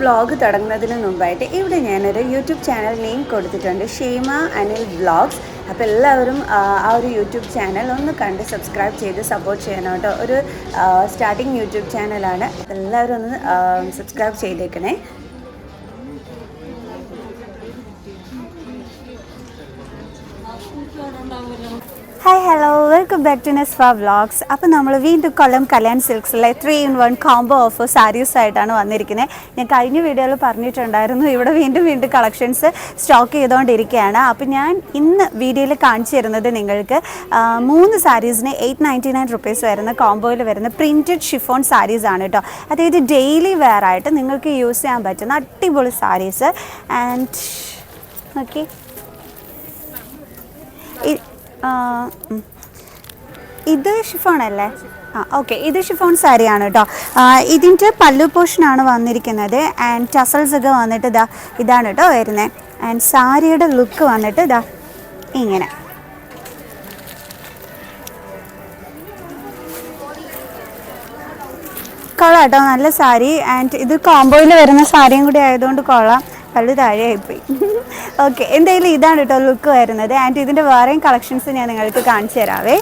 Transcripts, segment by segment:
Vlog തുടങ്ങുന്നതിന് മുമ്പായിട്ട് ഇവിടെ ഞാനൊരു യൂട്യൂബ് ചാനൽ നെയിം കൊടുത്തിട്ടുണ്ട് ഷീമ അനിൽ വ്ളോഗ്സ് അപ്പോൾ എല്ലാവരും ആ ഒരു യൂട്യൂബ് ചാനൽ ഒന്ന് കണ്ട് സബ്സ്ക്രൈബ് ചെയ്ത് സപ്പോർട്ട് ചെയ്യണം കേട്ടോ. ഒരു സ്റ്റാർട്ടിങ് യൂട്യൂബ് ചാനലാണ് എല്ലാവരും ഒന്ന് സബ്സ്ക്രൈബ് ചെയ്തേക്കണേ. Welcome back to Nesfa vlogs അപ്പോൾ നമ്മൾ വീണ്ടും Kollam Kalyan സിൽക്സിലെ three in one combo of saris ആയിട്ടാണ് വന്നിരിക്കുന്നത് ഞാൻ കഴിഞ്ഞ വീഡിയോയിൽ പറഞ്ഞിട്ടുണ്ടായിരുന്നു ഇവിടെ വീണ്ടും വീണ്ടും കളക്ഷൻസ് സ്റ്റോക്ക് ചെയ്തുകൊണ്ടിരിക്കുകയാണ് അപ്പോൾ ഞാൻ ഇന്ന് വീഡിയോയിൽ കാണിച്ചു തരുന്നത് നിങ്ങൾക്ക് മൂന്ന് സാരീസിന് എയ്റ്റ് നയന്റി നയൻ റുപ്പീസ് വരുന്ന കോംബോയിൽ വരുന്ന പ്രിന്റഡ് ഷിഫോൺ സാരീസ് ആണ് കേട്ടോ അതായത് ഡെയിലി വെയർ ആയിട്ട് നിങ്ങൾക്ക് യൂസ് ചെയ്യാൻ പറ്റുന്ന അടിപൊളി സാരീസ് ആൻഡ് ഓക്കെ. ഇത് ഷിഫോൺ അല്ലേ ആ ഓക്കെ ഇത് ഷിഫോൺ സാരിയാണ് കേട്ടോ ഇതിന്റെ പല്ലു പോർഷനാണ് വന്നിരിക്കുന്നത്. ആൻഡ് ടസൽസ് ഒക്കെ വന്നിട്ട് ഇതാ ഇതാണ് കേട്ടോ വരുന്നത് ആൻഡ് സാരിയുടെ ലുക്ക് വന്നിട്ട് ഇതാ ഇങ്ങനെ. കൊള്ളാം കേട്ടോ നല്ല സാരി. ആൻഡ് ഇത് കോംബോയിൽ വരുന്ന സാരിയും കൂടി ആയതുകൊണ്ട് കൊള്ളാം. പല്ലു താഴെയായിപ്പോയി. ഓക്കെ എന്തായാലും ഇതാണ് കേട്ടോ ലുക്ക് വരുന്നത്. ആൻഡ് ഇതിന്റെ വേറെയും കളക്ഷൻസ് ഞാൻ നിങ്ങൾക്ക് കാണിച്ചു തരാവേ.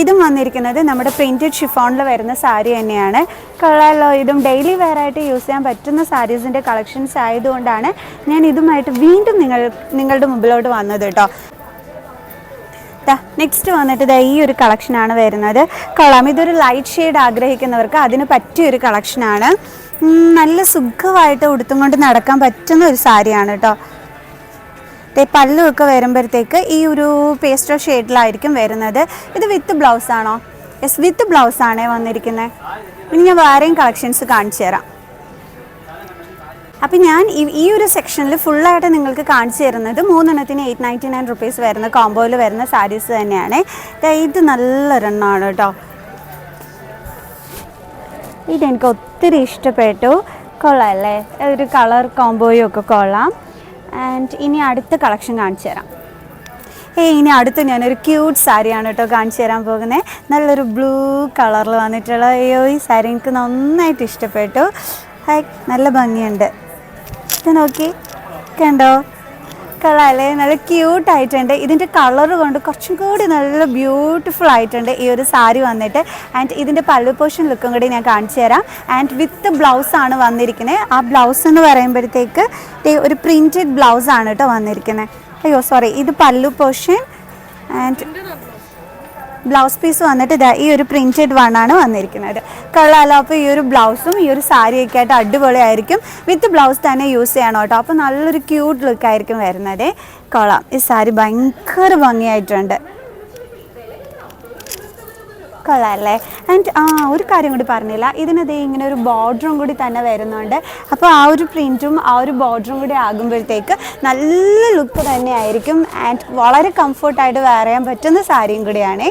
ഇതും വന്നിരിക്കുന്നത് നമ്മുടെ പ്രിന്റഡ് ഷിഫോണിൽ വരുന്ന സാരി തന്നെയാണ്. കളറിലോ ഇതും ഡെയിലി വെയർ ആയിട്ട് യൂസ് ചെയ്യാൻ പറ്റുന്ന സാരീസിന്റെ കളക്ഷൻസ് ആയതുകൊണ്ടാണ് ഞാൻ ഇതുമായിട്ട് വീണ്ടും നിങ്ങൾ നിങ്ങളുടെ മുമ്പിലോട്ട് വന്നത് കേട്ടോ. നെക്സ്റ്റ് വന്നിട്ട് ദാ ഈ ഒരു കളക്ഷനാണ് വരുന്നത്. കൊള്ളാം ഇതൊരു ലൈറ്റ് ഷെയ്ഡ് ആഗ്രഹിക്കുന്നവർക്ക് അതിന് പറ്റിയൊരു കളക്ഷനാണ് നല്ല സുഖമായിട്ട് ഉടുത്തും കൊണ്ട് നടക്കാൻ പറ്റുന്ന ഒരു സാരിയാണ് കേട്ടോ. പല്ലുമൊക്കെ വരുമ്പോഴത്തേക്ക് ഈ ഒരു പേസ്റ്റൽ ഷെയ്ഡിലായിരിക്കും വരുന്നത്. ഇത് വിത്ത് ബ്ലൗസ് ആണോ? യെസ് വിത്ത് ബ്ലൗസ് ആണേ വന്നിരിക്കുന്നത് ഇനി ഞാൻ വേറെയും കളക്ഷൻസ് കാണിച്ചു തരാം. അപ്പം ഞാൻ ഈ- ഒരു സെക്ഷനിൽ ഫുള്ളായിട്ട് നിങ്ങൾക്ക് കാണിച്ചു തരുന്നത് മൂന്നെണ്ണത്തിന് എയ്റ്റ് നയന്റി നയൻ റുപ്പീസ് വരുന്ന കോംബോയിൽ വരുന്ന സാരീസ് തന്നെയാണ്. ഇത് നല്ലൊരെണ്ണമാണ് കേട്ടോ. ഇതെനിക്ക് ഒത്തിരി ഇഷ്ടപ്പെട്ടു. കൊള്ളാം അല്ലേ? ഒരു കളർ കോംബോയും ഒക്കെ കൊള്ളാം. ആൻഡ് ഇനി അടുത്ത കളക്ഷൻ കാണിച്ചു തരാം. ഏയ് ഇനി അടുത്ത് ഞാനൊരു ക്യൂട്ട് സാരിയാണ് കേട്ടോ കാണിച്ചു തരാൻ പോകുന്നത് നല്ലൊരു ബ്ലൂ കളറിൽ വന്നിട്ടുള്ള അയ്യോ ഈ സാരി എനിക്ക് നന്നായിട്ട് ഇഷ്ടപ്പെട്ടു. ഹൈ നല്ല ഭംഗിയുണ്ട്. ഇത് നോക്കി. കണ്ടോ? കളറല്ലേ നല്ല ക്യൂട്ട് ആയിട്ടുണ്ട് ഇതിന്റെ കളർ കൊണ്ട് കുറച്ചും കൂടി നല്ല ബ്യൂട്ടിഫുൾ ആയിട്ടുണ്ട് ഈ ഒരു സാരി വന്നിട്ട്. ആൻഡ് ഇതിന്റെ പല്ലു പോഷൻ ലുക്കും കൂടി ഞാൻ കാണിച്ചു തരാം. ആൻഡ് വിത്ത് ബ്ലൗസ് ആണ് വന്നിരിക്കുന്നത് ആ ബ്ലൗസ് എന്ന് പറയുമ്പോഴത്തേക്ക് ഒരു പ്രിന്റഡ് ബ്ലൗസ് ആണ് കേട്ടോ വന്നിരിക്കുന്നത് അയ്യോ സോറി ഇത് പല്ലു പോഷൻ ആൻഡ് ബ്ലൗസ് പീസ് വന്നിട്ട് ഇതാ ഈ ഒരു പ്രിന്റഡ് വണ്ണാണ് വന്നിരിക്കുന്നത്. കൊള്ളാലോ അപ്പോൾ ഈ ഒരു ബ്ലൗസും ഈ ഒരു സാരിയൊക്കെ ആയിട്ട് അടിപൊളിയായിരിക്കും. വിത്ത് ബ്ലൗസ് തന്നെ യൂസ് ചെയ്യണം കേട്ടോ. അപ്പോൾ നല്ലൊരു ക്യൂട്ട് ലുക്കായിരിക്കും വരുന്നത്. കൊള്ളാം. ഈ സാരി ഭയങ്കര ഭംഗിയായിട്ടുണ്ട്. കൊള്ളാം അല്ലേ ആൻഡ് ആ ഒരു കാര്യം കൂടി പറഞ്ഞില്ല. ഇതിനത് ഇങ്ങനെ ഒരു ബോർഡറും കൂടി തന്നെ വരുന്നുണ്ട്. അപ്പോൾ ആ ഒരു പ്രിന്റും ആ ഒരു ബോർഡറും കൂടി ആകുമ്പോഴത്തേക്ക് നല്ല ലുക്ക് തന്നെ ആയിരിക്കും. ആൻഡ് വളരെ കംഫർട്ടായിട്ട് വെയർ ചെയ്യാൻ പറ്റുന്ന സാരിയും കൂടിയാണേ.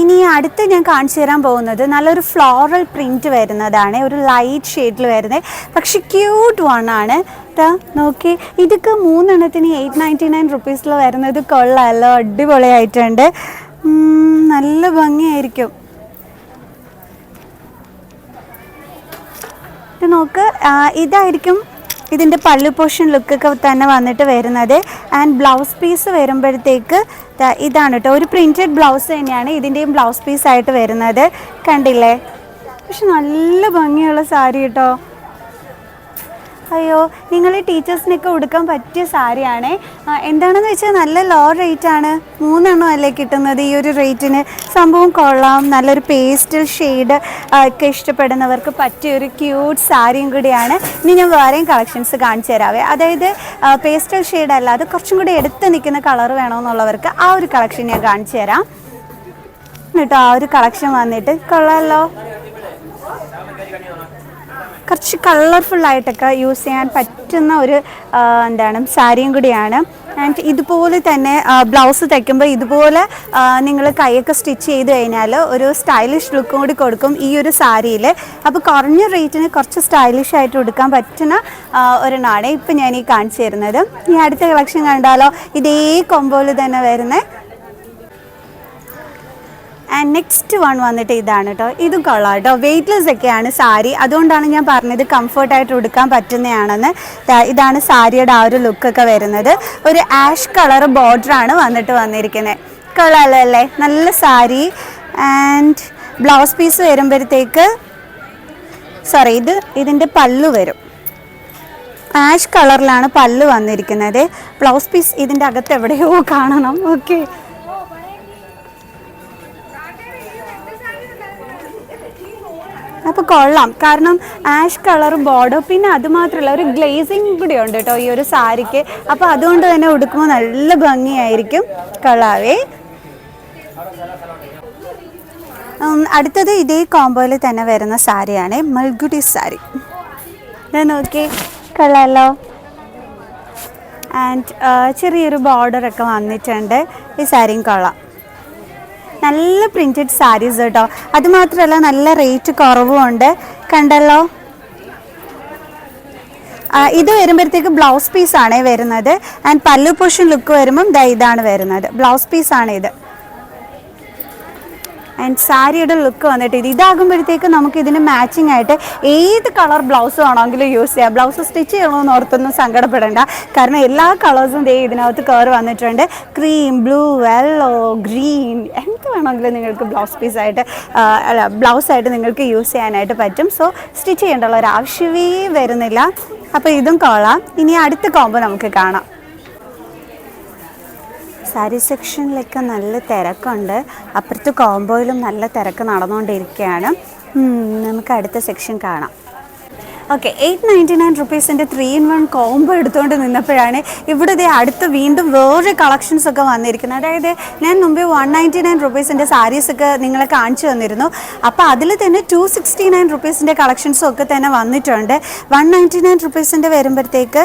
ഇനി അടുത്ത് ഞാൻ കാണിച്ചു തരാൻ പോകുന്നത് നല്ലൊരു ഫ്ലോറൽ പ്രിന്റ് വരുന്നതാണ്. ഒരു ലൈറ്റ് ഷെയ്ഡിൽ വരുന്നത് പക്ഷേ ക്യൂട്ട് വൺ ട്ടാ, നോക്കി. ഇതൊക്കെ മൂന്നെണ്ണത്തിന് എയ്റ്റ് നയന്റി നയൻ റുപ്പീസിൽ വരുന്നത് കൊള്ളാമല്ലോ അടിപൊളിയായിട്ടുണ്ട്. നല്ല ഭംഗിയായിരിക്കും. ഇത് നോക്ക്. ഇതായിരിക്കും ഇതിന്റെ പല്ലു പോഷൻ ലുക്കൊക്കെ തന്നെ വന്നിട്ട് വരുന്നത്. ആൻഡ് ബ്ലൗസ് പീസ് വരുമ്പോഴത്തേക്ക് ദാ ഇതാണ് കേട്ടോ. ഒരു പ്രിന്റഡ് ബ്ലൗസ് തന്നെയാണ് ഇതിന്റെയും ബ്ലൗസ് പീസ് ആയിട്ട് വരുന്നത്. കണ്ടില്ലേ? പക്ഷെ നല്ല ഭംഗിയുള്ള സാരി കേട്ടോ. അയ്യോ നിങ്ങൾ ടീച്ചേഴ്സിനൊക്കെ ഉടുക്കാൻ പറ്റിയ സാരിയാണേ. എന്താണെന്ന് വെച്ചാൽ നല്ല ലോ റേറ്റ് ആണ്. മൂന്നെണ്ണം അല്ലേ കിട്ടുന്നത് ഈ ഒരു റേറ്റിന് സംഭവം കൊള്ളാം. നല്ലൊരു പേസ്റ്റൽ ഷെയ്ഡ് ഒക്കെ ഇഷ്ടപ്പെടുന്നവർക്ക് പറ്റിയ ഒരു ക്യൂട്ട് സാരിയും കൂടിയാണ്. ഇനി ഞാൻ വേറെയും കളക്ഷൻസ് കാണിച്ചു തരാവേ. അതായത് പേസ്റ്റൽ ഷെയ്ഡ് അല്ലാതെ കുറച്ചും കൂടി എടുത്ത് നിൽക്കുന്ന കളർ വേണമെന്നുള്ളവർക്ക് ആ ഒരു കളക്ഷൻ ഞാൻ കാണിച്ചു തരാം. കേട്ടോ ആ ഒരു കളക്ഷൻ വന്നിട്ട് കൊള്ളാമല്ലോ കുറച്ച് കളർഫുൾ ആയിട്ടൊക്കെ യൂസ് ചെയ്യാൻ പറ്റുന്ന ഒരു എന്താണ് സാരിയും കൂടിയാണ്. ആൻഡ് ഇതുപോലെ തന്നെ ബ്ലൗസ് തയ്ക്കുമ്പോൾ ഇതുപോലെ നിങ്ങൾ കൈയൊക്കെ സ്റ്റിച്ച് ചെയ്ത് കഴിഞ്ഞാൽ ഒരു സ്റ്റൈലിഷ് ലുക്കും കൂടി കൊടുക്കും ഈ ഒരു സാരിയിൽ അപ്പോൾ കുറഞ്ഞ റേറ്റിന് കുറച്ച് സ്റ്റൈലിഷ് ആയിട്ട് എടുക്കാൻ പറ്റുന്ന ഒരു ഒരെണ്ണമാണ് ഇപ്പം ഞാൻ ഈ കാണിച്ചു തരുന്നത്. ഈ അടുത്ത കളക്ഷൻ കണ്ടാലോ? ഇതേ കൊമ്പോയിൽ തന്നെ വരുന്നത് ആൻഡ് നെക്സ്റ്റ് വൺ വന്നിട്ട് ഇതാണ് കേട്ടോ ഇതും കൊള്ളാം കേട്ടോ വെയ്റ്റ്ലെസ് ഒക്കെയാണ് സാരി. അതുകൊണ്ടാണ് ഞാൻ പറഞ്ഞത് കംഫർട്ടായിട്ട് ഉടുക്കാൻ പറ്റുന്നതാണെന്ന്. ഇതാണ് സാരിയുടെ ആ ഒരു ലുക്കൊക്കെ വരുന്നത്. ഒരു ആഷ് കളർ ബോർഡറാണ് വന്നിട്ട് വന്നിരിക്കുന്നത് കൊള്ളാമല്ലോ അല്ലേ നല്ല സാരി. ആൻഡ് ബ്ലൗസ് പീസ് വരുമ്പോഴത്തേക്ക് സോറി ഇത് ഇതിന്റെ പല്ലു വരും. ആഷ് കളറിലാണ് പല്ല് വന്നിരിക്കുന്നത്. ബ്ലൗസ് പീസ് ഇതിന്റെ അകത്ത് എവിടെയോ കാണണം. ഓക്കെ അപ്പോൾ കൊള്ളാം. കാരണം ആഷ് കളർ ബോർഡർ പിന്നെ അതുമാത്രമല്ല ഒരു ഗ്ലേസിങ് കൂടി ഉണ്ട് കേട്ടോ ഈ ഒരു സാരിക്ക്. അപ്പോൾ അതുകൊണ്ട് തന്നെ ഉടുക്കുമ്പോൾ നല്ല ഭംഗിയായിരിക്കും. കൊള്ളാവേ. അടുത്തത് ഇതേ കോമ്പോയിൽ തന്നെ വരുന്ന സാരിയാണ് മൽഗുഡി സാരി. ഞാൻ നോക്കി കൊള്ളാമല്ലോ ആൻഡ് ചെറിയൊരു ബോർഡർ ഒക്കെ വന്നിട്ടുണ്ട്. ഈ സാരിയും കൊള്ളാം. നല്ല പ്രിന്റഡ് സാരീസ് കേട്ടോ. അതുമാത്രമല്ല നല്ല റേറ്റ് കുറവുമുണ്ട് കണ്ടല്ലോ? ഇത് വരുമ്പോഴത്തേക്ക് ബ്ലൗസ് പീസാണ് വരുന്നത്. ആൻഡ് പല്ലു പോഷൻ ലുക്ക് വരുമ്പം ദാ ഇതാണ് വരുന്നത്. ബ്ലൗസ് പീസാണ് ഇത്. ആൻഡ് സാരിയുടെ ലുക്ക് വന്നിട്ട് ഇത് ഇതാകുമ്പോഴത്തേക്ക് നമുക്ക് ഇതിന് മാച്ചിങ് ആയിട്ട് ഏത് കളർ ബ്ലൗസ് വേണമെങ്കിലും യൂസ് ചെയ്യാം. ബ്ലൗസ് സ്റ്റിച്ച് ചെയ്യണമെന്ന് ഓർത്തൊന്നും സങ്കടപ്പെടേണ്ട. കാരണം എല്ലാ കളേഴ്സും ദേ ഇതിനകത്ത് കയറി വന്നിട്ടുണ്ട്. ക്രീം ബ്ലൂ വെള്ളോ ഗ്രീൻ എന്ത് വേണമെങ്കിലും നിങ്ങൾക്ക് ബ്ലൗസ് പീസായിട്ട് അല്ല ബ്ലൗസായിട്ട് നിങ്ങൾക്ക് യൂസ് ചെയ്യാനായിട്ട് പറ്റും. സോ സ്റ്റിച്ച് ചെയ്യേണ്ട ഒരു ആവശ്യമേ വരുന്നില്ല. അപ്പോൾ ഇതും കൊള്ളാം. ഇനി അടുത്ത കോമ്പോ നമുക്ക് കാണാം. സാരി സെക്ഷനിലൊക്കെ നല്ല തിരക്കുണ്ട്. അപ്പുറത്ത് കോംബോയിലും നല്ല തിരക്ക് നടന്നുകൊണ്ടിരിക്കുകയാണ്. നമുക്ക് അടുത്ത സെക്ഷൻ കാണാം. ഓക്കെ എയ്റ്റ് നയന്റി നയൻ റുപ്പീസിന്റെ ത്രീ ഇൻ വൺ കോംബോ എടുത്തുകൊണ്ട് നിന്നപ്പോഴാണ് ഇവിടെ ദേ അടുത്ത് വീണ്ടും വേറെ കളക്ഷൻസ് ഒക്കെ വന്നിരിക്കുന്നത്. അതായത് ഞാൻ മുമ്പേ വൺ നയന്റി നയൻ റുപ്പീസിന്റെ സാരീസൊക്കെ നിങ്ങളെ കാണിച്ചു തന്നിരുന്നു. അപ്പോൾ അതിൽ തന്നെ ടു സിക്സ്റ്റി നയൻ റുപ്പീസിന്റെ കളക്ഷൻസും ഒക്കെ തന്നെ വന്നിട്ടുണ്ട്. വൺ നയന്റി നയൻ റുപ്പീസിന്റെ വരുമ്പോഴത്തേക്ക്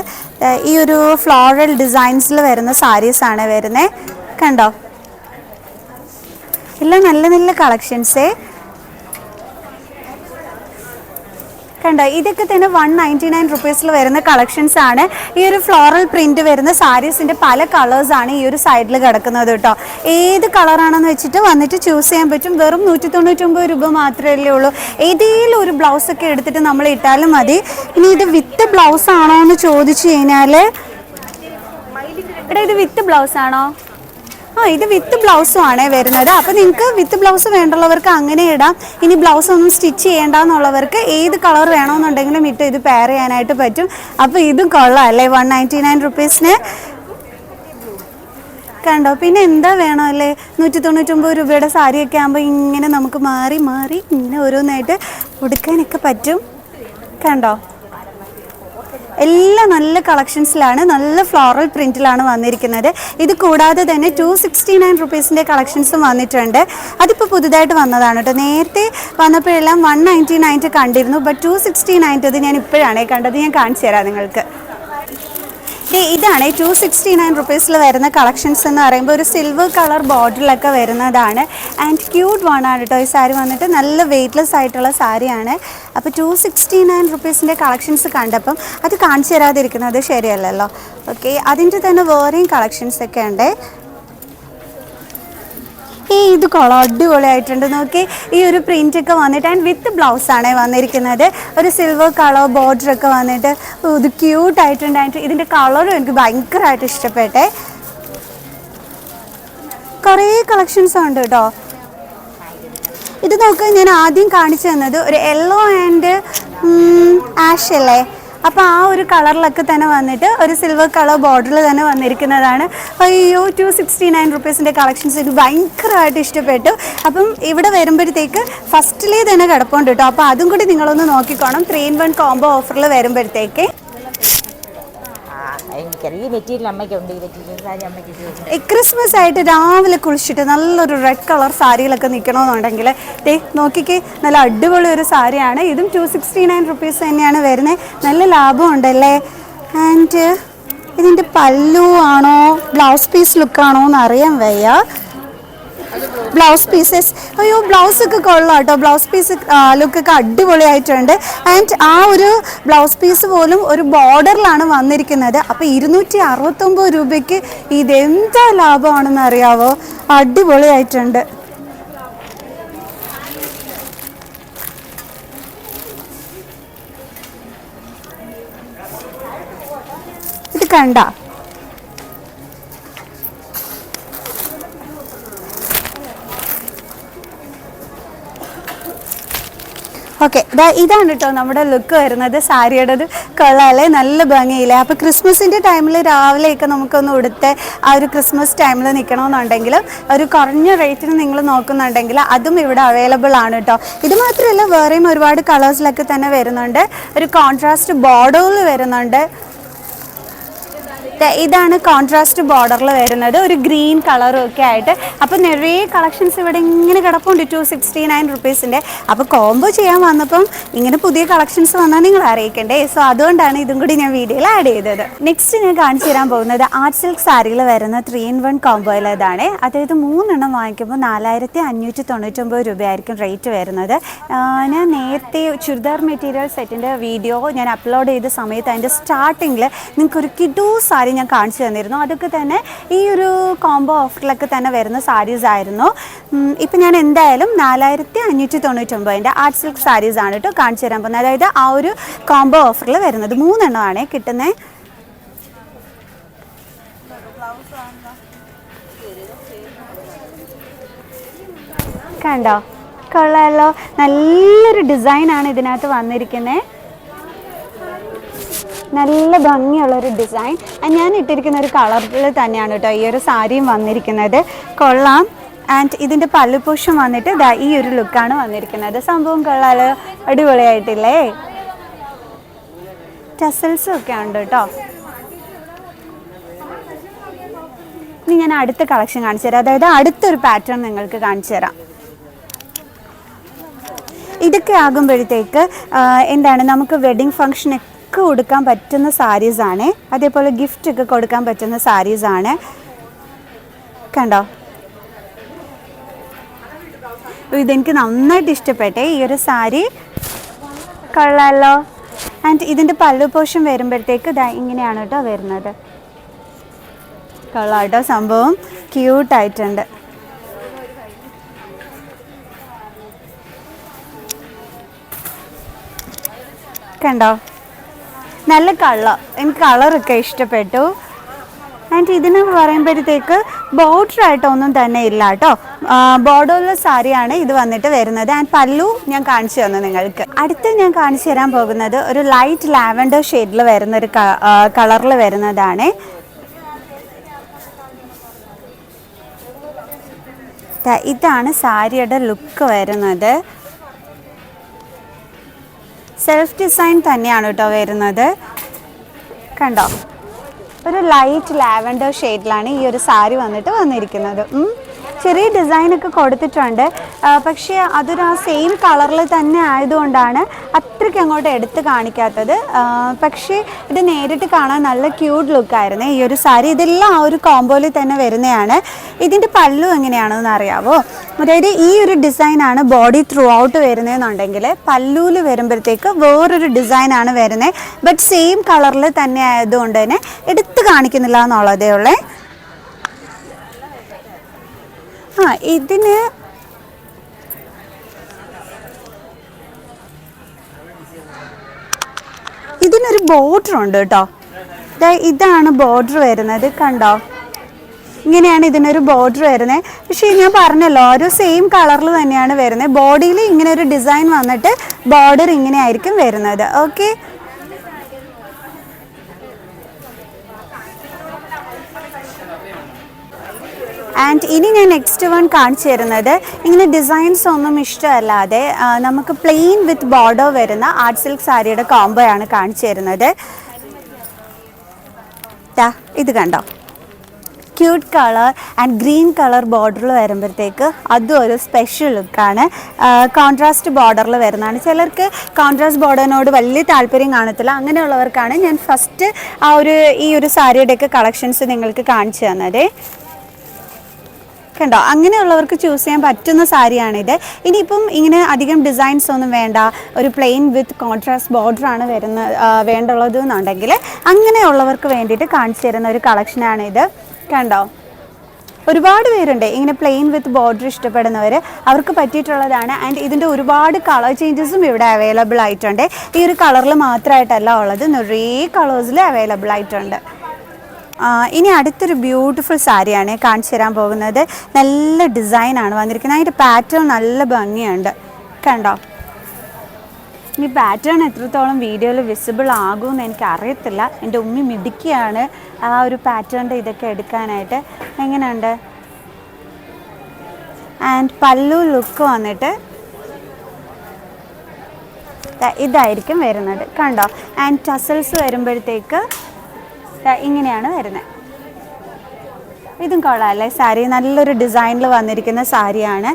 ഈ ഒരു ഫ്ലോറൽ ഡിസൈൻസിൽ വരുന്ന സാരീസാണ് വരുന്നത് കണ്ടോ? എല്ലാം നല്ല നല്ല കളക്ഷൻസേ കണ്ടോ. ഇതൊക്കെ തന്നെ വൺ നയന്റി നയൻ റുപ്പീസിൽ വരുന്ന കളക്ഷൻസ് ആണ്. ഈ ഒരു ഫ്ലോറൽ പ്രിന്റ് വരുന്ന സാരീസിന്റെ പല കളേഴ്സ് ആണ് ഈ ഒരു സൈഡിൽ കിടക്കുന്നത് കേട്ടോ. ഏത് കളറാണെന്ന് വെച്ചിട്ട് വന്നിട്ട് ചൂസ് ചെയ്യാൻ പറ്റും. വെറും നൂറ്റി തൊണ്ണൂറ്റൊമ്പത് രൂപ മാത്രമല്ലേ ഉള്ളൂ. ഏതെങ്കിലും ഒരു ബ്ലൗസ് ഒക്കെ എടുത്തിട്ട് നമ്മൾ ഇട്ടാലും മതി. ഇനി ഇത് വിത്ത് ബ്ലൗസ് ആണോ എന്ന് ചോദിച്ചു കഴിഞ്ഞാൽ എടാ ഇത് വിത്ത് ബ്ലൗസ് ആണോ? ആ ഇത് വിത്ത് ബ്ലൗസും ആണ് വരുന്നത്. അപ്പോൾ നിങ്ങൾക്ക് വിത്ത് ബ്ലൗസ് വേണ്ടുള്ളവർക്ക് അങ്ങനെ ഇടാം. ഇനി ബ്ലൗസ് ഒന്നും സ്റ്റിച്ച് ചെയ്യേണ്ടെന്നുള്ളവർക്ക് ഏത് കളർ വേണമെന്നുണ്ടെങ്കിലും ഇട്ട് ഇത് പെയർ ചെയ്യാനായിട്ട് പറ്റും. അപ്പോൾ ഇതും കൊള്ളാം അല്ലേ? വൺ നയന്റി നയൻ റുപ്പീസിന് കണ്ടോ? പിന്നെ എന്താ വേണം അല്ലേ? നൂറ്റി തൊണ്ണൂറ്റൊമ്പത് രൂപയുടെ സാരിയൊക്കെ ആകുമ്പോൾ ഇങ്ങനെ നമുക്ക് മാറി മാറി ഇങ്ങനെ ഓരോന്നായിട്ട് ഉടുക്കാനൊക്കെ പറ്റും. കണ്ടോ? എല്ലാം നല്ല കളക്ഷൻസിലാണ് നല്ല ഫ്ലോറൽ പ്രിന്റിലാണ് വന്നിരിക്കുന്നത്. ഇത് കൂടാതെ തന്നെ ടു സിക്സ്റ്റി നയൻ റുപ്പീസിന്റെ കളക്ഷൻസും വന്നിട്ടുണ്ട്. അതിപ്പോൾ പുതുതായിട്ട് വന്നതാണ് കേട്ടോ. നേരത്തെ വന്നപ്പോഴെല്ലാം വൺ നയന്റി നയന്റ് കണ്ടിരുന്നു ബട്ട് ടു സിക്സ്റ്റി നയന്റത് ഞാൻ ഇപ്പോഴാണ് കണ്ടത്. ഞാൻ കാണിച്ചു തരാം നിങ്ങൾക്ക്. ദേ ഇതാണ് ടു സിക്സ്റ്റി നയൻ റുപ്പീസിൽ വരുന്ന കളക്ഷൻസ് എന്ന് പറയുമ്പോൾ ഒരു സിൽവർ കളർ ബോർഡറിലൊക്കെ വരുന്നതാണ്. ആൻഡ് ക്യൂട്ട് വണ്ണാണ് കേട്ടോ ഈ സാരി വന്നിട്ട് നല്ല വെയ്റ്റ്ലെസ് ആയിട്ടുള്ള സാരിയാണ് അപ്പോൾ ടു സിക്സ്റ്റി നയൻ റുപ്പീസിന്റെ കളക്ഷൻസ് കണ്ടപ്പം അത് കാണിച്ചു തരാതിരിക്കുന്നത് ശരിയല്ലല്ലോ. ഓക്കെ അതിന്റെ തന്നെ വേറെയും കളക്ഷൻസ് ഒക്കെ ഉണ്ട്. ഈ ഇത് കൊള അടിപൊളിയായിട്ടുണ്ട്. നോക്കി ഈ ഒരു പ്രിന്റ് ഒക്കെ വന്നിട്ട് ആൻഡ് വിത്ത് ബ്ലൗസ് ആണ് വന്നിരിക്കുന്നത്. ഒരു സിൽവർ കളർ ബോർഡർ ഒക്കെ വന്നിട്ട് ഇത് ക്യൂട്ട് ആയിട്ടുണ്ട്. ആൻഡ് ഇതിന്റെ കളറും എനിക്ക് ഭയങ്കരമായിട്ട് ഇഷ്ടപ്പെട്ടെ. കുറേ കളക്ഷൻസ് ഉണ്ട് കേട്ടോ ഇത് നോക്കുക ഞാൻ ആദ്യം കാണിച്ചു തന്നത് ഒരു യെല്ലോ ആൻഡ് ആഷ് അല്ലേ? അപ്പോൾ ആ ഒരു കളറിലൊക്കെ തന്നെ വന്നിട്ട് ഒരു സിൽവർ കളർ ബോർഡറിൽ തന്നെ വന്നിരിക്കുന്നതാണ്. അയ്യോ ടു സിക്സ്റ്റി നയൻ റുപ്പീസിന്റെ കളക്ഷൻസ് എനിക്ക് ഭയങ്കരമായിട്ട് ഇഷ്ടപ്പെട്ടു. അപ്പം ഇവിടെ വരുമ്പോഴത്തേക്ക് ഫസ്റ്റിലേ തന്നെ കിടപ്പുണ്ട് കേട്ടോ അപ്പോൾ അതും കൂടി നിങ്ങളൊന്ന് നോക്കിക്കോണം. ത്രീ ഇൻ വൺ കോംബോ ഓഫറിൽ വരുമ്പോഴത്തേക്ക്. ഈ ക്രിസ്മസ് ആയിട്ട് രാവിലെ കുളിച്ചിട്ട് നല്ലൊരു റെഡ് കളർ സാരിയിലൊക്കെ നിൽക്കണമെന്നുണ്ടെങ്കിൽ ദേ നോക്കിക്കേ നല്ല അടിപൊളി ഒരു സാരിയാണ്. ഇതും ടു സിക്സ്റ്റി നയൻ റുപ്പീസ് തന്നെയാണ് വരുന്നത്. നല്ല ലാഭമുണ്ടല്ലേ? ആൻഡ് ഇതിന്റെ പല്ലു ആണോ ബ്ലൗസ് പീസ് ലുക്കാണോ എന്ന് അറിയാൻ വയ്യ. Blouse pieces. അയ്യോ ബ്ലൗസ് ഒക്കെ കൊള്ളാം കേട്ടോ ബ്ലൗസ് പീസ് ലുക്കൊക്കെ അടിപൊളിയായിട്ടുണ്ട്. ആൻഡ് ആ ഒരു ബ്ലൗസ് പീസ് പോലും ഒരു ബോർഡറിലാണ് വന്നിരിക്കുന്നത്. അപ്പോൾ ഇരുന്നൂറ്റി അറുപത്തൊമ്പത് രൂപയ്ക്ക് ഇതെന്താ ലാഭമാണെന്ന് അറിയാവോ? അടിപൊളിയായിട്ടുണ്ട്. ഇത് കണ്ട ഓക്കെ ഇതാണ് കേട്ടോ നമ്മുടെ ലുക്ക് വരുന്നത്. സാരിയുടേത് കൊള്ളാല്ലേ നല്ല ഭംഗിയില്ലേ? അപ്പോൾ ക്രിസ്മസിന്റെ ടൈമിൽ രാവിലെയൊക്കെ നമുക്കൊന്ന് ഉടുത്ത് ആ ഒരു ക്രിസ്മസ് ടൈമിൽ നിൽക്കണമെന്നുണ്ടെങ്കിൽ ഒരു കുറഞ്ഞ റേറ്റിന് നിങ്ങൾ നോക്കുന്നുണ്ടെങ്കിൽ അതും ഇവിടെ അവൈലബിൾ ആണ് കേട്ടോ ഇത് മാത്രമല്ല വേറെയും ഒരുപാട് കളേഴ്സിലൊക്കെ തന്നെ വരുന്നുണ്ട്. ഒരു കോൺട്രാസ്റ്റ് ബോർഡറിൽ വരുന്നുണ്ട്. ഇതാണ് കോൺട്രാസ്റ്റ് ബോർഡറിൽ വരുന്നത്. ഒരു ഗ്രീൻ കളറും ഒക്കെ ആയിട്ട്. അപ്പോൾ നിറയെ കളക്ഷൻസ് ഇവിടെ ഇങ്ങനെ കിടപ്പുണ്ട്. ടു സിക്സ്റ്റി നയൻ റുപ്പീസിന്റെ അപ്പോൾ കോംബോ ചെയ്യാൻ വന്നപ്പം ഇങ്ങനെ പുതിയ കളക്ഷൻസ് വന്നാൽ നിങ്ങൾ അറിയിക്കണ്ടേ. സോ അതുകൊണ്ടാണ് ഇതും കൂടി ഞാൻ വീഡിയോയിൽ ആഡ് ചെയ്തത്. നെക്സ്റ്റ് ഞാൻ കാണിച്ചു തരാൻ പോകുന്നത് ആർട്ട് സിൽക്ക് സാരിയിൽ വരുന്ന ത്രീ ഇൻ വൺ കോംബോയിലേതാണ് അതായത് മൂന്നെണ്ണം വാങ്ങിക്കുമ്പോൾ നാലായിരത്തി അഞ്ഞൂറ്റി തൊണ്ണൂറ്റൊമ്പത് രൂപയായിരിക്കും റേറ്റ് വരുന്നത്. ഞാൻ നേരത്തെ ചുരിദാർ മെറ്റീരിയൽ സെറ്റിന്റെ വീഡിയോ ഞാൻ അപ്ലോഡ് ചെയ്ത സമയത്ത് അതിന്റെ സ്റ്റാർട്ടിങ്ങിൽ നിങ്ങൾക്കൊരു കിഡു സാരി ഞാൻ കാണിച്ചു തന്നിരുന്നു. അതൊക്കെ തന്നെ ഈ ഒരു കോംബോ ഓഫറിലൊക്കെ തന്നെ വരുന്ന സാരീസ് ആയിരുന്നു. ഇപ്പം ഞാൻ എന്തായാലും നാലായിരത്തി അഞ്ഞൂറ്റി തൊണ്ണൂറ്റൊമ്പതിന്റെ ആർട്ട് സിൽക്ക് സാരീസ് ആണ് കേട്ടോ കാണിച്ചു തരാൻ പോകുന്നത്. അതായത് ആ ഒരു കോംബോ ഓഫറിൽ വരുന്നത് മൂന്നെണ്ണമാണ് കിട്ടുന്നത് കണ്ടോ? കൊള്ളാമല്ലോ നല്ലൊരു ഡിസൈനാണ് ഇതിനകത്ത് വന്നിരിക്കുന്നത് നല്ല ഭംഗിയുള്ളൊരു ഡിസൈൻ ഞാൻ ഇട്ടിരിക്കുന്ന ഒരു കളറിൽ തന്നെയാണ് കേട്ടോ ഈ ഒരു സാരിയും വന്നിരിക്കുന്നത്. കൊള്ളാം. ആൻഡ് ഇതിന്റെ പല്ലുപൂഷം വന്നിട്ട് ദാ ഈ ഒരു ലുക്കാണ് വന്നിരിക്കുന്നത്. സംഭവം കൊള്ളാലോ. അടിപൊളിയായിട്ടില്ലേ? ടസൽസും ഒക്കെ ഉണ്ട് കേട്ടോ. ഇനി ഞാൻ അടുത്ത കളക്ഷൻ കാണിച്ചു തരാം. അതായത് അടുത്തൊരു പാറ്റേൺ നിങ്ങൾക്ക് കാണിച്ചു തരാം. ഇതൊക്കെ ആകുമ്പോഴത്തേക്ക് എന്താണ് നമുക്ക് വെഡിങ് ഫംഗ്ഷനൊക്കെ കൊടുക്കാൻ പറ്റുന്ന സാരീസാണ് അതേപോലെ ഗിഫ്റ്റ് ഒക്കെ കൊടുക്കാൻ പറ്റുന്ന സാരീസാണ് കണ്ടോ? ഇതെനിക്ക് നന്നായിട്ട് ഇഷ്ടപ്പെട്ടെ. ഈ ഒരു സാരി. കൊള്ളാലോ. ആൻഡ് ഇതിന്റെ പല്ലു പോഷം വരുമ്പോഴത്തേക്ക് ഇതാ ഇങ്ങനെയാണ് കേട്ടോ വരുന്നത്. കൊള്ളാം കേട്ടോ സംഭവം. ക്യൂട്ടായിട്ടുണ്ട്. കണ്ടോ? നല്ല കളർ എനിക്ക് കളറൊക്കെ ഇഷ്ടപ്പെട്ടു. ആൻഡ് ഇതിന് പറയുമ്പോഴത്തേക്ക് ബോർഡർ ആയിട്ടൊന്നും തന്നെ ഇല്ല കേട്ടോ. ബോർഡറുള്ള സാരിയാണ് ഇത് വന്നിട്ട് വരുന്നത്. ആൻഡ് പല്ലു ഞാൻ കാണിച്ചു തന്നു നിങ്ങൾക്ക്. അടുത്ത് ഞാൻ കാണിച്ചു തരാൻ പോകുന്നത് ഒരു ലൈറ്റ് ലാവൻഡർ ഷെയ്ഡിൽ വരുന്ന ഒരു കളറിൽ വരുന്നതാണ്. ഇതാണ് സാരിയുടെ ലുക്ക് വരുന്നത്. സെൽഫ് ഡിസൈൻ തന്നെയാണ് കേട്ടോ വരുന്നത്. കണ്ടോ? ഒരു ലൈറ്റ് ലാവൻഡർ ഷെയ്ഡിലാണ് ഈ ഒരു സാരി വന്നിട്ട് വന്നിരിക്കുന്നത്. ചെറിയ ഡിസൈനൊക്കെ കൊടുത്തിട്ടുണ്ട്. പക്ഷേ അതൊരു ആ സെയിം കളറിൽ തന്നെ ആയതുകൊണ്ടാണ് അത്രയ്ക്ക് അങ്ങോട്ട് എടുത്ത് കാണിക്കാത്തത്. പക്ഷേ ഇത് നേരിട്ട് കാണാൻ നല്ല ക്യൂട്ട് ലുക്കായിരുന്നു ഈ ഒരു സാരി ഇതെല്ലാം ആ ഒരു കോമ്പോയിൽ തന്നെ വരുന്നതാണ്. ഇതിന്റെ പല്ലു എങ്ങനെയാണെന്ന് അറിയാവോ? അതായത് ഈ ഒരു ഡിസൈനാണ് ബോഡി ത്രൂ ഔട്ട് വരുന്നതെന്നുണ്ടെങ്കിൽ പല്ലൂൽ വരുമ്പോഴത്തേക്ക് വേറൊരു ഡിസൈനാണ് വരുന്നത് ബട്ട് സെയിം കളറിൽ തന്നെ ആയതുകൊണ്ട് തന്നെ എടുത്ത് കാണിക്കുന്നില്ല എന്നുള്ളതേ ഉള്ളേ. ആ ഇതിന് ഇതിനൊരു ബോർഡർ ഉണ്ട് കേട്ടോ. ഇതാണ് ബോർഡർ വരുന്നത് കണ്ടോ? ഇങ്ങനെയാണ് ഇതിനൊരു ബോർഡർ വരുന്നത്. പക്ഷേ ഞാൻ പറഞ്ഞല്ലോ ഒരു സെയിം കളറിൽ തന്നെയാണ് വരുന്നത്. ബോഡിയിൽ ഇങ്ങനെ ഒരു ഡിസൈൻ വന്നിട്ട് ബോർഡർ ഇങ്ങനെ ആയിരിക്കും വരുന്നത്. ഓക്കെ ആൻഡ് ഇനി ഞാൻ നെക്സ്റ്റ് വൺ കാണിച്ചു തരുന്നത് ഇങ്ങനെ ഡിസൈൻസ് ഒന്നും ഇഷ്ടമല്ലാതെ നമുക്ക് പ്ലെയിൻ വിത്ത് ബോർഡർ വരുന്ന ആർട്ട് സിൽക്ക് സാരിയുടെ കോംബോ ആണ് കാണിച്ചു തരുന്നത്. ഇത് കണ്ടോ? Cute colour and green colour ബോർഡറിൽ വരുമ്പോഴത്തേക്ക് അതും ഒരു സ്പെഷ്യൽ ലുക്കാണ് കോൺട്രാസ്റ്റ് ബോർഡറിൽ വരുന്നതാണ്. ചിലർക്ക് കോൺട്രാസ്റ്റ് ബോർഡറിനോട് വലിയ താല്പര്യം കാണത്തില്ല. അങ്ങനെയുള്ളവർക്കാണ് ഞാൻ ഫസ്റ്റ് ആ ഒരു ഈ ഒരു സാരിയുടെയൊക്കെ കളക്ഷൻസ് നിങ്ങൾക്ക് കാണിച്ചു തന്നത്. കണ്ടോ? അങ്ങനെയുള്ളവർക്ക് ചൂസ് ചെയ്യാൻ പറ്റുന്ന സാരിയാണിത് ഇനിയിപ്പം ഇങ്ങനെ അധികം ഡിസൈൻസ് ഒന്നും വേണ്ട. ഒരു പ്ലെയിൻ വിത്ത് കോൺട്രാസ്റ്റ് ബോർഡർ ആണ് വരുന്ന വേണ്ടുള്ളത് എന്നുണ്ടെങ്കിൽ അങ്ങനെയുള്ളവർക്ക് വേണ്ടിയിട്ട് കാണിച്ചു തരുന്ന ഒരു കളക്ഷനാണിത് കണ്ടോ? ഒരുപാട് പേരുണ്ട് ഇങ്ങനെ പ്ലെയിൻ വിത്ത് ബോർഡർ ഇഷ്ടപ്പെടുന്നവർ. അവർക്ക് പറ്റിയിട്ടുള്ളതാണ്. ആൻഡ് ഇതിന്റെ ഒരുപാട് കളർ ചേഞ്ചസും ഇവിടെ അവൈലബിൾ ആയിട്ടുണ്ട്. ഈ ഒരു കളറിൽ മാത്രമായിട്ടല്ല ഉള്ളത്. നിറയെ കളേഴ്സിൽ അവൈലബിൾ ആയിട്ടുണ്ട്. ഇനി അടുത്തൊരു ബ്യൂട്ടിഫുൾ സാരിയാണ് കാണിച്ചു തരാൻ പോകുന്നത്. നല്ല ഡിസൈനാണ് വന്നിരിക്കുന്നത്. അതിന്റെ പാറ്റേൺ നല്ല ഭംഗിയുണ്ട്. കണ്ടോ? ഈ പാറ്റേൺ എത്രത്തോളം വീഡിയോയിൽ വിസിബിൾ ആകുമെന്ന് എനിക്ക് അറിയത്തില്ല എന്റെ ഉമ്മി മിടുക്കിയാണ് ആ ഒരു പാറ്റേണിന്റെ ഇതൊക്കെ എടുക്കാനായിട്ട്. എങ്ങനെയുണ്ട്? ആൻഡ് പല്ലു ലുക്ക് വന്നിട്ട് ഇതായിരിക്കും വരുന്നത്. കണ്ടോ? ആൻഡ് ടസൽസ് വരുമ്പോഴത്തേക്ക് ഇങ്ങനെയാണ് വരുന്നത് ഇതും കൊള്ളാമല്ലേ സാരി നല്ലൊരു ഡിസൈനിൽ വന്നിരിക്കുന്ന സാരിയാണ്.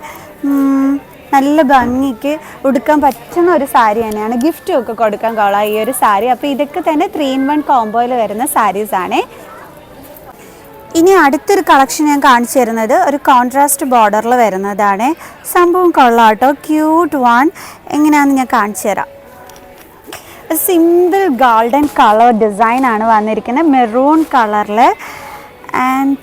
നല്ല ഭംഗിക്ക് ഉടുക്കാൻ പറ്റുന്ന ഒരു സാരി തന്നെയാണ്. ഗിഫ്റ്റും ഒക്കെ കൊടുക്കാൻ കൊള്ളാം ഈ ഒരു സാരി. അപ്പോൾ ഇതൊക്കെ തന്നെ ത്രീ ഇൻ വൺ കോംബോയിൽ വരുന്ന സാരീസാണേ ഇനി അടുത്തൊരു കളക്ഷൻ ഞാൻ കാണിച്ചു തരുന്നത് ഒരു കോൺട്രാസ്റ്റ് ബോർഡറിൽ വരുന്നതാണ്. സംഭവം കൊള്ളാം കേട്ടോ. ക്യൂട്ട് വൺ എങ്ങനെയാണെന്ന് ഞാൻ കാണിച്ചു തരാം. സിമ്പിൾ ഗോൾഡൻ കളർ ഡിസൈൻ ആണ് വന്നിരിക്കുന്നത്. മെറൂൺ കളറിൽ ആൻഡ്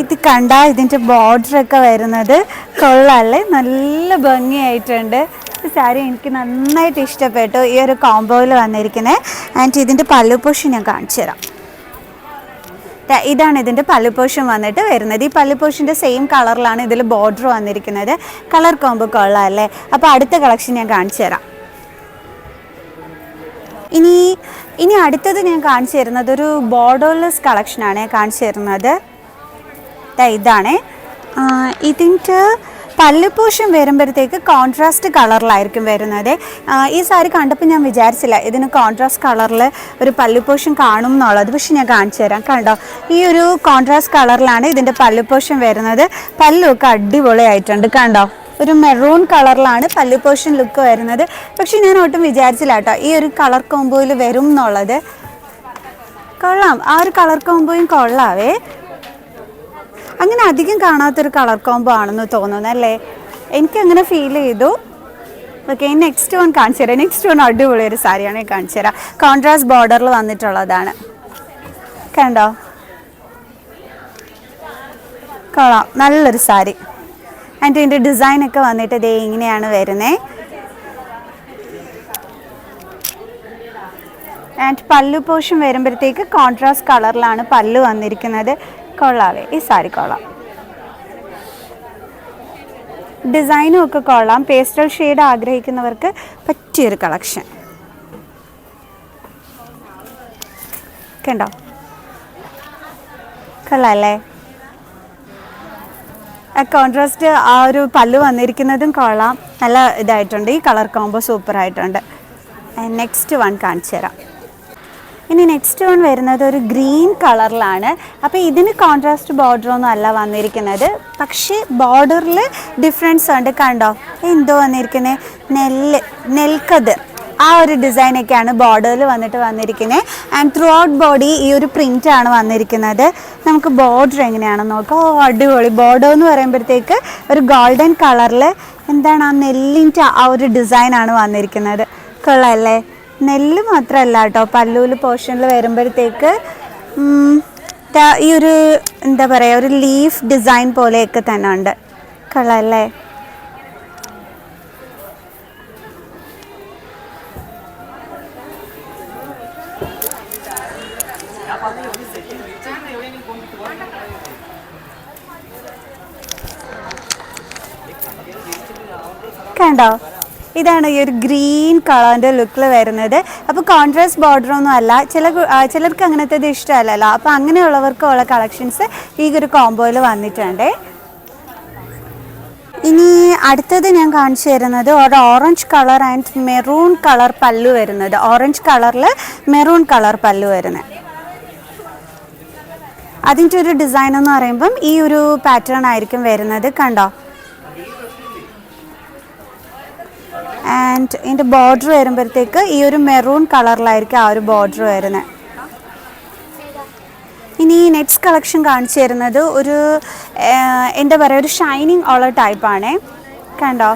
ഇത് കണ്ടാൽ ഇതിന്റെ ബോർഡറൊക്കെ വരുന്നത് കൊള്ളാല്ലേ? നല്ല ഭംഗിയായിട്ടുണ്ട്. സാരി എനിക്ക് നന്നായിട്ട് ഇഷ്ടപ്പെട്ടു. ഈ ഒരു കോംബോയിൽ വന്നിരിക്കുന്നത്. ആൻഡ് ഇതിന്റെ പല്ലുപൂഷ് ഞാൻ കാണിച്ചു തരാം ഇതാണ് ഇതിന്റെ പല്ലുപോഷൻ വന്നിട്ട് വരുന്നത്. ഈ പല്ലുപോഷന്റെ സെയിം കളറിലാണ് ഇതിൽ ബോർഡർ വന്നിരിക്കുന്നത്. കളർ കോമ്പോ കൊള്ളാം അല്ലേ? അപ്പോൾ അടുത്ത കളക്ഷൻ ഞാൻ കാണിച്ചു തരാം. ഇനി ഇനി അടുത്തത് ഞാൻ കാണിച്ചു തരുന്നത് ഒരു ബോർഡർലെസ് കളക്ഷനാണ് കാണിച്ചു തരുന്നത്. ഇതാണേ. ഇതിന്റെ ഇതിന്റെ പല്ലുപൂഷം വരുമ്പോഴത്തേക്ക് കോൺട്രാസ്റ്റ് കളറിലായിരിക്കും വരുന്നത്. ഈ സാരി കണ്ടപ്പോൾ ഞാൻ വിചാരിച്ചില്ല ഇതിന് കോൺട്രാസ്റ്റ് കളറിൽ ഒരു പല്ലുപൂഷം കാണും എന്നുള്ളത് പക്ഷെ ഞാൻ കാണിച്ചു തരാം. കണ്ടോ ഈ ഒരു കോൺട്രാസ്റ്റ് കളറിലാണ് ഇതിന്റെ പല്ലുപൂഷം വരുന്നത്. പല്ലുമൊക്കെ അടിപൊളിയായിട്ടുണ്ട് കണ്ടോ. ഒരു മെറൂൺ കളറിലാണ് പല്ലു പോഷൻ ലുക്ക് വരുന്നത്. പക്ഷേ ഞാൻ ഒട്ടും വിചാരിച്ചില്ല കേട്ടോ ഈ ഒരു കളർ കോമ്പോയിൽ വരും എന്നുള്ളത് കൊള്ളാം. ആ ഒരു കളർ കോമ്പോയും കൊള്ളാവേ. അങ്ങനെ അധികം കാണാത്തൊരു കളർ കോംബോ ആണെന്ന് തോന്നുന്നു അല്ലേ? എനിക്ക് അങ്ങനെ ഫീൽ ചെയ്തു ഓക്കെ നെക്സ്റ്റ് വൺ കാണിച്ചു തരാം. നെക്സ്റ്റ് വൺ അടിപൊളി ഒരു സാരിയാണ് കാണിച്ചു തരാം. കോൺട്രാസ്റ്റ് ബോർഡറിൽ വന്നിട്ടുള്ളതാണ്. കണ്ടോ? കൊള്ളാം. നല്ലൊരു സാരി. ആൻഡ് ഇതിന്റെ ഡിസൈനൊക്കെ വന്നിട്ട് ഇതേ ഇങ്ങനെയാണ് വരുന്നത് ആൻഡ് പല്ലു പോഷൻ വരുമ്പോഴത്തേക്ക് കോൺട്രാസ്റ്റ് കളറിലാണ് പല്ലു വന്നിരിക്കുന്നത്. കൊള്ളാവേ. ഈ സാരി കൊള്ളാം. ഡിസൈനും ഒക്കെ കൊള്ളാം. പേസ്റ്റൽ ഷെയ്ഡ് ആഗ്രഹിക്കുന്നവർക്ക് പറ്റിയൊരു കളക്ഷൻ. കണ്ടോ? കൊള്ളാല്ലേ? കോൺട്രാസ്റ്റ് ആ ഒരു പല്ല് വന്നിരിക്കുന്നതും കൊള്ളാം. നല്ല ഇതായിട്ടുണ്ട്. ഈ കളർ കോമ്പോ സൂപ്പർ ആയിട്ടുണ്ട്. നെക്സ്റ്റ് വൺ കാണിച്ചു തരാം ഇനി നെക്സ്റ്റ് വൺ വരുന്നത് ഒരു ഗ്രീൻ കളറിലാണ് അപ്പോൾ ഇതിന് കോൺട്രാസ്റ്റ് ബോർഡർ ഒന്നും അല്ല വന്നിരിക്കുന്നത്. പക്ഷേ ബോർഡറിൽ ഡിഫറൻസ് ഉണ്ട് കണ്ടോ? എന്തോ വന്നിരിക്കുന്നത് നെല്ല് നെൽക്കത്. ആ ഒരു ഡിസൈനൊക്കെയാണ് ബോർഡറിൽ വന്നിട്ട് വന്നിരിക്കുന്നത് ആൻഡ് ത്രൂ ഔട്ട് ബോഡി ഈ ഒരു പ്രിന്റ് ആണ് വന്നിരിക്കുന്നത്. നമുക്ക് ബോർഡർ എങ്ങനെയാണെന്ന് നോക്കാം. ഓ അടിപൊളി. ബോർഡർ എന്ന് പറയുമ്പോഴത്തേക്ക് ഒരു ഗോൾഡൻ കളറിൽ എന്താണ് ആ നെല്ലിന്റെ ആ ഒരു ഡിസൈനാണ് വന്നിരിക്കുന്നത്. കൊള്ളാമല്ലേ നെല്ല് മാത്രമല്ല കേട്ടോ. പല്ലൂൽ പോർഷനിൽ വരുമ്പോഴത്തേക്ക് ഈ ഒരു എന്താ പറയുക ഒരു ലീഫ് ഡിസൈൻ പോലെയൊക്കെ തന്നെ ഉണ്ട്. കളല്ലേ കണ്ടോ? ഇതാണ് ഈ ഒരു ഗ്രീൻ കളറിന്റെ ലുക്കിൽ വരുന്നത്. അപ്പോൾ കോൺട്രാസ്റ്റ് ബോർഡർ ഒന്നും അല്ല. ചില ചിലർക്ക് അങ്ങനത്തെ ഇത് ഇഷ്ടമല്ലല്ലോ അപ്പോൾ അങ്ങനെയുള്ളവർക്കുള്ള കളക്ഷൻസ് ഈ ഒരു കോംബോയിൽ വന്നിട്ടുണ്ട്. ഇനി അടുത്തത് ഞാൻ കാണിച്ചു തരുന്നത് ഒരു orange colour and maroon colour പല്ലു വരുന്നത്. ഓറഞ്ച് കളറിൽ മെറൂൺ കളർ പല്ലു വരുന്നത്. അതിന്റെ ഒരു ഡിസൈൻ എന്ന് പറയുമ്പം ഈ ഒരു പാറ്റേൺ ആയിരിക്കും വരുന്നത്. കണ്ടോ? ആൻഡ് ഇതിന്റെ ബോർഡർ വരുമ്പോഴത്തേക്ക് ഈ ഒരു മെറൂൺ കളറിലായിരിക്കും ആ ഒരു ബോർഡർ വരുന്നത്. ഇനി നെക്സ്റ്റ് കളക്ഷൻ കാണിച്ചു തരുന്നത് ഒരു എന്താ പറയുക ഒരു ഷൈനിങ് ഉള്ള ടൈപ്പാണേ കണ്ടോ?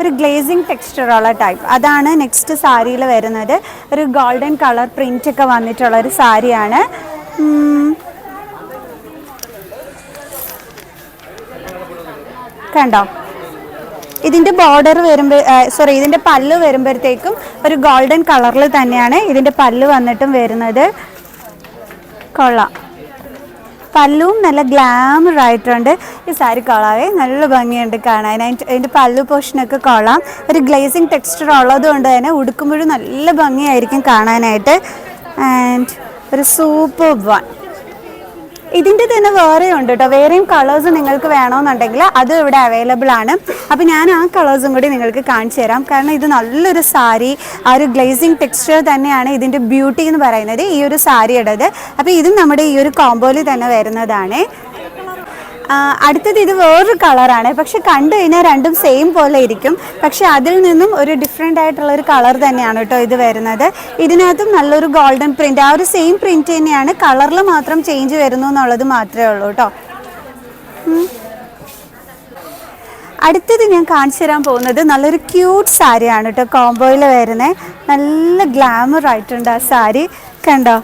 ഒരു ഗ്ലേസിങ് ടെക്സ്ചർ ഉള്ള ടൈപ്പ് അതാണ് നെക്സ്റ്റ് സാരിയിൽ വരുന്നത്. ഒരു ഗോൾഡൻ കളർ പ്രിന്റ് ഒക്കെ വന്നിട്ടുള്ള ഒരു സാരിയാണ്. കണ്ടോ? ഇതിന്റെ ബോർഡർ വരുമ്പോൾ സോറി ഇതിന്റെ പല്ല് വരുമ്പോഴത്തേക്കും ഒരു ഗോൾഡൻ കളറിൽ തന്നെയാണ് ഇതിന്റെ പല്ല് വന്നിട്ടും വരുന്നത്. കൊള്ളാം. പല്ലും നല്ല ഗ്ലാമർ ആയിട്ടുണ്ട്. ഈ സാരി കൊള്ളാവേ നല്ല ഭംഗിയുണ്ട് കാണാൻ. അതിന്റെ പല്ലു പോഷനൊക്കെ കൊള്ളാം. ഒരു ഗ്ലേസിങ് ടെക്സ്ചർ ഉള്ളത് കൊണ്ട് തന്നെ ഉടുക്കുമ്പോഴും നല്ല ഭംഗിയായിരിക്കും കാണാനായിട്ട്. ആൻഡ് ഒരു സൂപ്പർ വൺ ഇതിന്റെ തന്നെ വേറെ ഉണ്ട് കേട്ടോ വേറെയും കളേഴ്സ് നിങ്ങൾക്ക് വേണമെന്നുണ്ടെങ്കിൽ അത് ഇവിടെ അവൈലബിൾ ആണ്. അപ്പോൾ ഞാൻ ആ കളേഴ്സും കൂടി നിങ്ങൾക്ക് കാണിച്ചു തരാം. കാരണം ഇത് നല്ലൊരു സാരി ആ ഒരു ഗ്ലേസിങ് ടെക്സ്ചർ തന്നെയാണ് ഇതിന്റെ ബ്യൂട്ടി എന്ന് പറയുന്നത് ഈ ഒരു സാരിയുടേത്. അപ്പോൾ ഇതും നമ്മുടെ ഈ ഒരു കോമ്പോയിൽ തന്നെ വരുന്നതാണ്. അടുത്തത് ഇത് വേറൊരു കളറാണ്. പക്ഷെ കണ്ടു കഴിഞ്ഞാൽ രണ്ടും സെയിം പോലെ ഇരിക്കും. പക്ഷെ അതിൽ നിന്നും ഒരു ഡിഫറെന്റ് ആയിട്ടുള്ള ഒരു കളർ തന്നെയാണ് കേട്ടോ ഇത് വരുന്നത്. ഇതിനകത്തും നല്ലൊരു ഗോൾഡൻ പ്രിന്റ് ആ ഒരു സെയിം പ്രിന്റ് തന്നെയാണ്. കളറിൽ മാത്രം ചേഞ്ച് വരുന്നു എന്നുള്ളത് മാത്രമേ ഉള്ളൂ കേട്ടോ. അടുത്തത് ഞാൻ കാണിച്ചു തരാൻ പോകുന്നത് നല്ലൊരു ക്യൂട്ട് സാരിയാണ് കേട്ടോ കോംബോയിൽ വരുന്നത് നല്ല ഗ്ലാമർ ആയിട്ടുണ്ട് ആ സാരി. കണ്ടോ?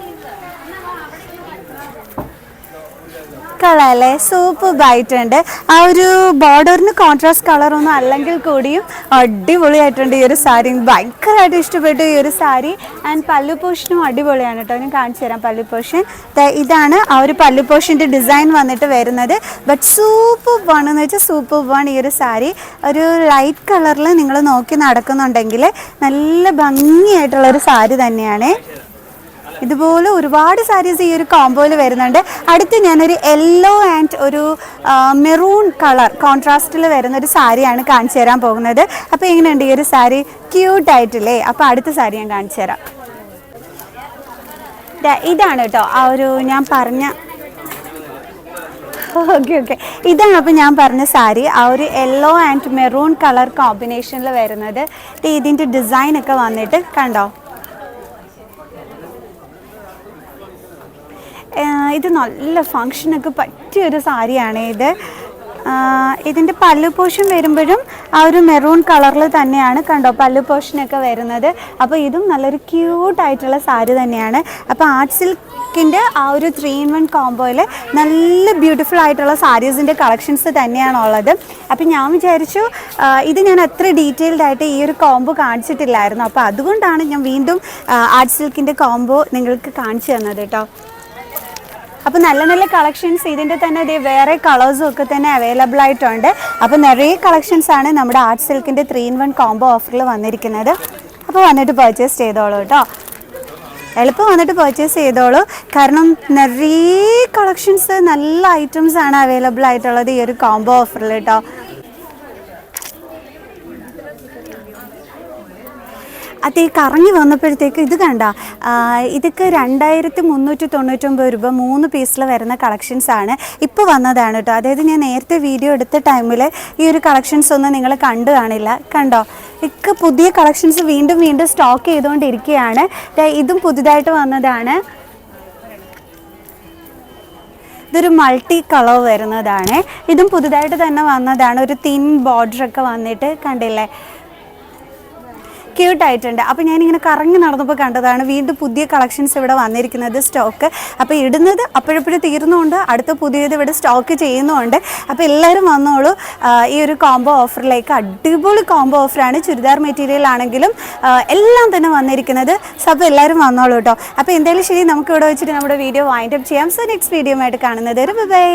കളറല്ലേ സൂപ്പർ ബൈറ്റ് ഉണ്ട് ആ ഒരു ബോർഡറിന് കോൺട്രാസ്റ്റ് കളറൊന്നും അല്ലെങ്കിൽ കൂടിയും അടിപൊളിയായിട്ടുണ്ട് ഈ ഒരു സാരി ഭയങ്കരമായിട്ട് ഇഷ്ടപ്പെട്ടു ഈ ഒരു സാരി ആൻഡ് പല്ലു പോഷനും അടിപൊളിയാണ് കേട്ടോ. ഞാൻ കാണിച്ചു തരാം പല്ലു പോഷൻ. ഇതാണ് ആ ഒരു പല്ലു പോഷന്റെ ഡിസൈൻ വന്നിട്ട് വരുന്നത്. ബട്ട് സൂപ്പർ വൺ എന്ന് വെച്ചാൽ സൂപ്പർ വൺ ഈ ഒരു സാരി ഒരു ലൈറ്റ് കളറിൽ നിങ്ങൾ നോക്കി നടക്കുന്നുണ്ടെങ്കിൽ നല്ല ഭംഗിയായിട്ടുള്ള ഒരു സാരി തന്നെയാണ്. ഇതുപോലെ ഒരുപാട് സാരീസ് ഈ ഒരു കോംബോയിൽ വരുന്നുണ്ട്. അടുത്ത് ഞാനൊരു യെല്ലോ ആൻഡ് ഒരു മെറൂൺ കളർ കോൺട്രാസ്റ്റിൽ വരുന്ന ഒരു സാരിയാണ് കാണിച്ചു തരാൻ പോകുന്നത്. അപ്പോൾ എങ്ങനെയുണ്ട് ഈ ഒരു സാരി ക്യൂട്ട് ആയിട്ടില്ലേ? അപ്പോൾ അടുത്ത സാരി ഞാൻ കാണിച്ചു തരാം. ഇതാണ് കേട്ടോ. ആ ഒരു ഞാൻ പറഞ്ഞ ഓക്കെ ഓക്കെ. ഇതാണ് അപ്പോൾ ഞാൻ പറഞ്ഞ സാരി ആ ഒരു യെല്ലോ ആൻഡ് മെറൂൺ കളർ കോമ്പിനേഷനിൽ വരുന്നത്. ഇതിന്റെ ഡിസൈൻ ഒക്കെ വന്നിട്ട് കണ്ടോ? ഇത് നല്ല ഫങ്ഷനൊക്കെ പറ്റിയൊരു സാരിയാണ് ഇത്. ഇതിന്റെ പല്ലു പോഷൻ വരുമ്പോഴും ആ ഒരു മെറൂൺ കളറിൽ തന്നെയാണ് കണ്ടോ പല്ലു പോഷനൊക്കെ വരുന്നത്. അപ്പോൾ ഇതും നല്ലൊരു ക്യൂട്ടായിട്ടുള്ള സാരി തന്നെയാണ്. അപ്പോൾ ആർട്ട് സിൽക്കിന്റെ ആ ഒരു ത്രീ ഇൻ വൺ കോംബോയിൽ നല്ല ബ്യൂട്ടിഫുൾ ആയിട്ടുള്ള സാരീസിന്റെ കളക്ഷൻസ് തന്നെയാണുള്ളത്. അപ്പോൾ ഞാൻ വിചാരിച്ചു ഇത് ഞാൻ അത്ര ഡീറ്റെയിൽഡ് ആയിട്ട് ഈ ഒരു കോംബോ കാണിച്ചിട്ടില്ലായിരുന്നു. അപ്പോൾ അതുകൊണ്ടാണ് ഞാൻ വീണ്ടും ആർട്ട് സിൽക്കിന്റെ കോംബോ നിങ്ങൾക്ക് കാണിച്ചു തന്നത് കേട്ടോ അപ്പോൾ നല്ല നല്ല കളക്ഷൻസ് ഇതിന്റെ തന്നെ ഇതേ വേറെ കളേഴ്സും ഒക്കെ തന്നെ അവൈലബിൾ ആയിട്ടുണ്ട്. അപ്പോൾ നിറയെ കളക്ഷൻസ് ആണ് നമ്മുടെ ആർട്ട് സിൽക്കിന്റെ ത്രീ ഇൻ വൺ കോംബോ ഓഫറിൽ വന്നിരിക്കുന്നത്. അപ്പോൾ വന്നിട്ട് പർച്ചേസ് ചെയ്തോളൂ കേട്ടോ എളുപ്പം വന്നിട്ട് പർച്ചേസ് ചെയ്തോളൂ. കാരണം നിറയെ കളക്ഷൻസ് നല്ല ഐറ്റംസ് ആണ് അവൈലബിൾ ആയിട്ടുള്ളത് ഈ ഒരു കോംബോ ഓഫറിൽ കേട്ടോ അത് ഈ കറങ്ങി വന്നപ്പോഴത്തേക്ക് ഇത് കണ്ട ഇതൊക്കെ രണ്ടായിരത്തി മുന്നൂറ്റി തൊണ്ണൂറ്റൊമ്പത് രൂപ മൂന്ന് പീസിൽ വരുന്ന കളക്ഷൻസ് ആണ്. ഇപ്പോൾ വന്നതാണ് കേട്ടോ അതായത് ഞാൻ നേരത്തെ വീഡിയോ എടുത്ത ടൈമിൽ ഈ ഒരു കളക്ഷൻസ് ഒന്നും നിങ്ങൾ കണ്ടു കാണില്ല. കണ്ടോ? ഒക്കെ പുതിയ കളക്ഷൻസ് വീണ്ടും വീണ്ടും സ്റ്റോക്ക് ചെയ്തുകൊണ്ടിരിക്കുകയാണ് ഇതും പുതുതായിട്ട് വന്നതാണ്. ഇതൊരു മൾട്ടി കളർ വരുന്നതാണ്. ഇതും പുതുതായിട്ട് തന്നെ വന്നതാണ്. ഒരു തിൻ ബോർഡർ ഒക്കെ വന്നിട്ട് കണ്ടില്ലേ? ക്യൂട്ടായിട്ടുണ്ട് അപ്പോൾ ഞാനിങ്ങനെ കറങ്ങി നടന്നപ്പോൾ കണ്ടതാണ് വീണ്ടും പുതിയ കളക്ഷൻസ് ഇവിടെ വന്നിരിക്കുന്നത് സ്റ്റോക്ക് അപ്പോൾ ഇടുന്നത് അപ്പോഴപ്പോഴും തീർന്നുകൊണ്ട് അടുത്ത പുതിയത് ഇവിടെ സ്റ്റോക്ക് ചെയ്യുന്നുമുണ്ട് അപ്പോൾ എല്ലാവരും വന്നോളൂ. ഈ ഒരു കോംബോ ഓഫറിലേക്ക് അടിപൊളി കോംബോ ഓഫറാണ് ചുരിദാർ മെറ്റീരിയൽ ആണെങ്കിലും എല്ലാം തന്നെ വന്നിരിക്കുന്നത്. സോ അപ്പോൾ എല്ലാവരും വന്നോളൂ കേട്ടോ അപ്പോൾ എന്തായാലും ശരി നമുക്ക് ഇവിടെ വെച്ചിട്ട് നമ്മുടെ വീഡിയോ വൈൻഡ് അപ്പ് ചെയ്യാം. സോ നെക്സ്റ്റ് വീഡിയോ ആയിട്ട് കാണുന്നത് ബൈ